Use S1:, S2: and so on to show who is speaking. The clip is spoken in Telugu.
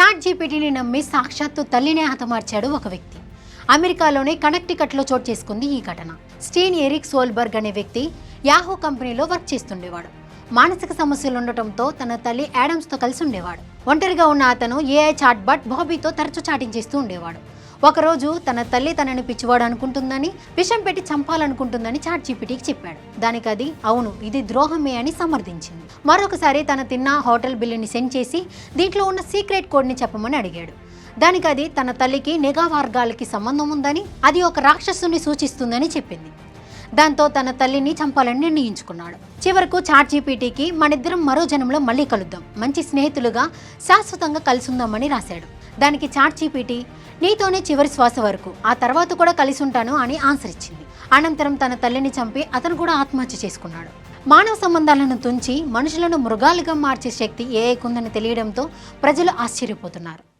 S1: చాట్ జీపీటీని నమ్మి సాక్షాత్తు తల్లినే హతమార్చాడు ఒక వ్యక్తి. అమెరికాలోని కనెక్టికట్లో చోటు చేసుకుంది ఈ ఘటన. స్టీన్ ఎరిక్ సోల్బర్గ్ అనే వ్యక్తి యాహూ కంపెనీలో వర్క్ చేస్తుండేవాడు. మానసిక సమస్యలు ఉండటంతో తన తల్లి యాడమ్స్తో కలిసి ఉండేవాడు. ఒంటరిగా ఉన్న అతను ఏఐ చాట్ బట్ బాబీతో తరచూ చాటింగ్ చేస్తూ ఉండేవాడు. ఒకరోజు తన తల్లి తనని పిచ్చివాడు అనుకుంటుందని విషం పెట్టి చంపాలనుకుంటుందని చాట్ జీపీటీకి చెప్పాడు. దానికి అది అవును ఇది ద్రోహమే అని సమర్థించింది. మరొకసారి తన తిన్న హోటల్ బిల్లుని సెండ్ చేసి దీంట్లో ఉన్న సీక్రెట్ కోడ్ని చెప్పమని అడిగాడు. దానికి అది తన తల్లికి నిఘా వర్గాలకి సంబంధం ఉందని అది ఒక రాక్షసుని సూచిస్తుందని చెప్పింది. దాంతో తన తల్లిని చంపాలని నిర్ణయించుకున్నాడు. చివరకు చాట్ జీపీటీకి మనిద్దరం మరో జనంలో మళ్ళీ కలుద్దాం. మంచి స్నేహితులుగా శాశ్వతంగా కలిసుందామని రాశాడు. దానికి చాట్ చీపీటీ నీతోనే చివరి శ్వాస వరకు ఆ తర్వాత కూడా కలిసి ఉంటాను అని ఆన్సర్ ఇచ్చింది. అనంతరం తన తల్లిని చంపి అతను కూడా ఆత్మహత్య చేసుకున్నాడు. మానవ సంబంధాలను తుంచి మనుషులను మృగాలుగా మార్చే శక్తి ఏఐకుందని తెలియడంతో ప్రజలు ఆశ్చర్యపోతున్నారు.